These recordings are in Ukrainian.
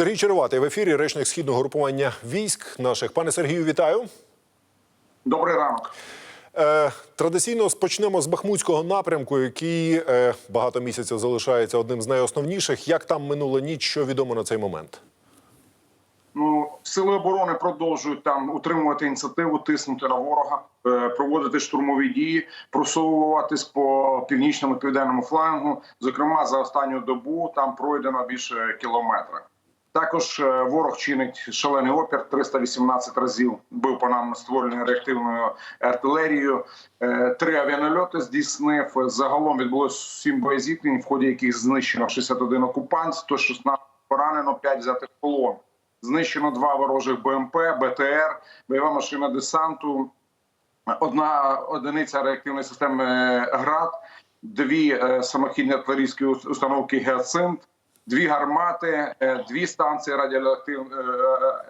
Сергій Череватий в ефірі, речник східного групування військ наших. Пане Сергію, вітаю. Добрий ранок. Е, традиційно спочнемо з Бахмутського напрямку, який е, багато місяців залишається одним з найосновніших. Як там минула ніч, що відомо на цей момент? Ну, сили оборони продовжують там утримувати ініціативу, тиснути на ворога, е, проводити штурмові дії, просовуватись по північному південному флангу. Зокрема, за останню добу там пройдено більше кілометра. Також е, ворог чинить шалений опір 318 разів. Бив по нам ствольною реактивною артилерією. Е, Три авіанальоти здійснив. Загалом відбулося сім боєзіткнень, в ході яких знищено 61 окупант, 116 поранено, 5 взятих полон. Знищено два ворожих БМП, БТР, бойова машина десанту, одна одиниця реактивної системи ГРАД, дві е, самохідні артилерійські установки Геоцинт, дві гармати, е, дві станції радіоактив... е,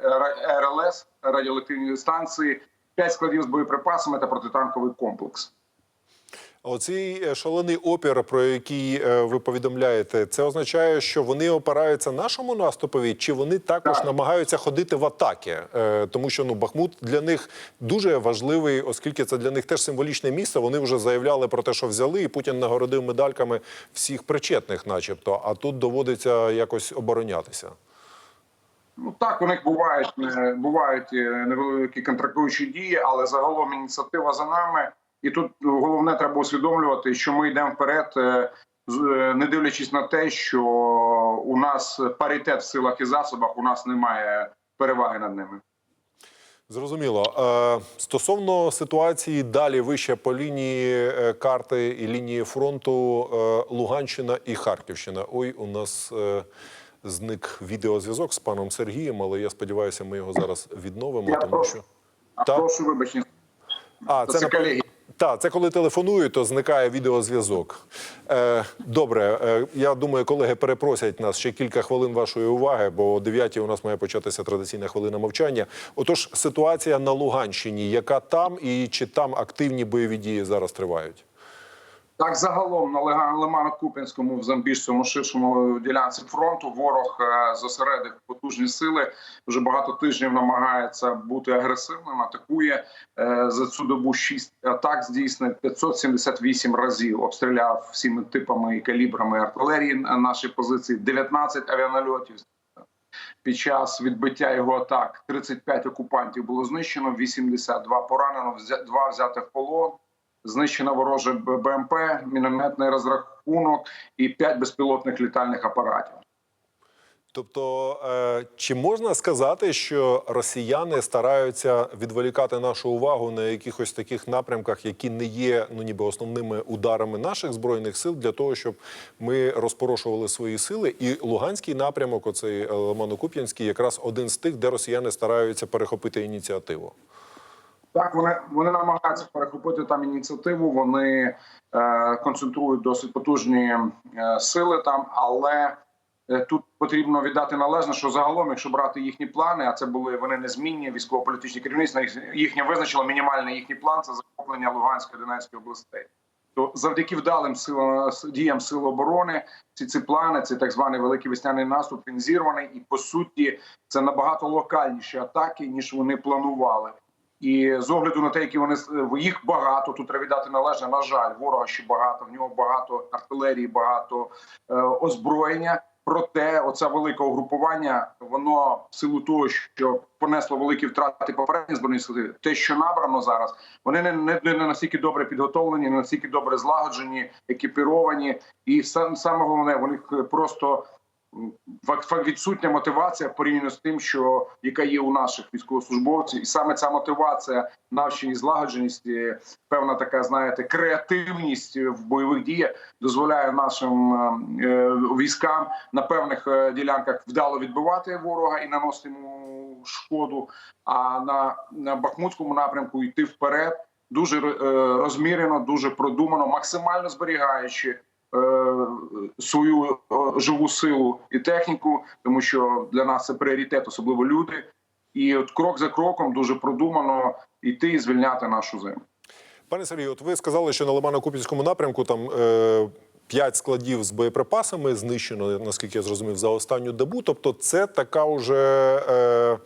е, РЛС, радіоактивні станції, п'ять складів з боєприпасами та протитанковий комплекс. Оцей е, шалений опір, про який е, ви повідомляєте, це означає, що вони опираються нашому наступові, чи вони також Так. намагаються ходити в атаки? Е, Тому що ну Бахмут для них дуже важливий, оскільки це для них теж символічне місце. Вони вже заявляли про те, що взяли, і Путін нагородив медальками всіх причетних, начебто. А тут доводиться якось оборонятися. Ну так у них бувають бувають невеликі контрактуючі дії, але загалом ініціатива за нами. І тут головне треба усвідомлювати, що ми йдемо вперед, е, е, не дивлячись на те, що у нас паритет в силах і засобах, у нас немає переваги над ними. Зрозуміло. Е, Стосовно ситуації далі вище по лінії карти і лінії фронту Луганщина і Харківщина. Ой, у нас зник відеозв'язок з паном Сергієм, але я сподіваюся, ми його зараз відновимо. Я Тому прошу. що А Так. прошу вибачення. а Це, це напевно, колеги. Так, це коли телефонують, то зникає відеозв'язок. Е, добре, е, я думаю, колеги перепросять нас ще кілька хвилин вашої уваги, бо о 9 у нас має початися традиційна хвилина мовчання. Отож, ситуація на Луганщині, яка там і чи там активні бойові дії зараз тривають? Так, загалом на Лега- Лимано-Куп'янському, в Замбіжському, ширшому ділянці фронту ворог е, зосередив потужні сили. Вже багато тижнів намагається бути агресивним. Атакує Е, за цю добу 6 атак здійснив 578 разів. Обстріляв всіми типами і калібрами артилерії на наші позиції. 19 авіанальотів. Під час відбиття його атак 35 окупантів було знищено, 82 поранено, два взяти в полон. Знищено вороже БМП, мінометний розрахунок і 5 безпілотних літальних апаратів. Тобто, е, чи можна сказати, що росіяни стараються відволікати нашу увагу на якихось таких напрямках, які не є ну ніби основними ударами наших збройних сил, для того, щоб ми розпорошували свої сили? І Луганський напрямок, оцей е, Лимано-Куп'янський, якраз один з тих, де росіяни стараються перехопити ініціативу. Так, вони вони намагаються перехопити там ініціативу. Вони е, концентрують досить потужні е, сили там, але е, тут потрібно віддати належне, що загалом, якщо брати їхні плани, а це були вони незмінні військово-політичні керівництва, їх- їхнє визначило мінімальний їхній план це захоплення Луганської Донецької областей. То завдяки вдалим силам діям сил оборони, ці ці плани, цей так званий великий весняний наступ, він зірваний, і по суті це набагато локальніші атаки ніж вони планували. І з огляду на те, які вони їх багато, тут треба віддати належне. На жаль, ворога ще багато. В нього багато артилерії, багато е, озброєння. Проте, оце велике угрупування, воно в силу того, що понесло великі втрати попередні збройні сили, те, що набрано зараз, вони не, не, не настільки добре підготовлені, не настільки добре злагоджені, екіпіровані, і сам саме головне, них просто відсутня мотивація порівняно з тим, що яка є у наших військовослужбовців, і саме ця мотивація, навченість, злагодженість, певна така, знаєте, креативність в бойових діях дозволяє нашим е, військам на певних е, ділянках вдало відбивати ворога і наносити йому шкоду. А на, на Бахмутському напрямку йти вперед дуже е, розмірено, дуже продумано, максимально зберігаючи свою е, живу силу і техніку, тому що для нас це пріоритет, особливо люди. І от крок за кроком дуже продумано йти і звільняти нашу землю. Пане Сергію, от ви сказали, що на Лимано-Куп'янському напрямку там е, складів з боєприпасами знищено, наскільки я зрозумів, за останню добу. Тобто, це така вже е,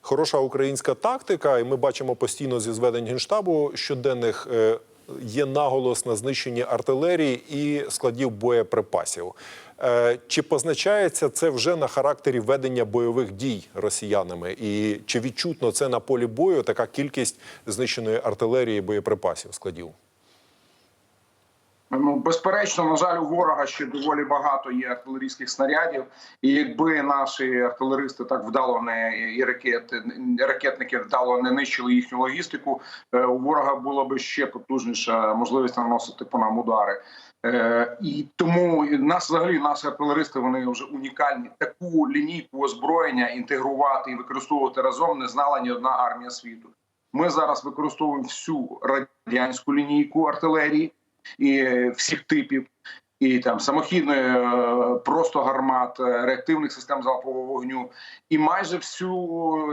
хороша українська тактика, і ми бачимо постійно зі зведень генштабу щоденних. Е, Є наголос на знищенні артилерії і складів боєприпасів. Е, Чи позначається це вже на характері ведення бойових дій росіянами? І чи відчутно це на полі бою така кількість знищеної артилерії боєприпасів складів? Ну, безперечно, на жаль, у ворога ще доволі багато є артилерійських снарядів. І якби наші артилеристи так вдало не і ракети, ракетники вдало не нищили їхню логістику, е, у ворога була би ще потужніша можливість наносити по нам удари. Е, і тому нас взагалі наші артилеристи вони вже унікальні. Таку лінійку озброєння інтегрувати і використовувати разом не знала ні одна армія світу. Ми зараз використовуємо всю радянську лінійку артилерії і всіх типів, і там самохідної е, просто гармат, е, реактивних систем залпового вогню, і майже всю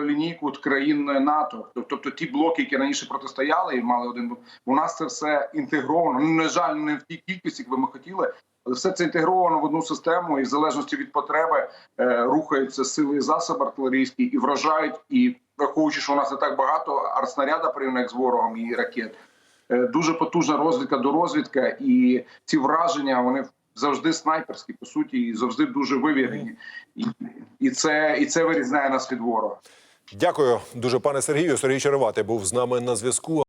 лінійку от країн НАТО. Тобто ті блоки, які раніше протистояли і мали один у нас це все інтегровано. Ну на жаль, не в тій кількості, як би ми хотіли. Але все це інтегровано в одну систему, і в залежності від потреби е, рухаються сили і засоби артилерійські і вражають. І враховуючи, що у нас не так багато артснаряда порівняно з ворогом і ракет, дуже потужна розвідка до розвідка, і ці враження вони завжди снайперські, по суті, і завжди дуже вивірені. І, і це і це вирізняє нас від ворога. Дякую дуже, пане Сергію. Сергій Череватий був з нами на зв'язку.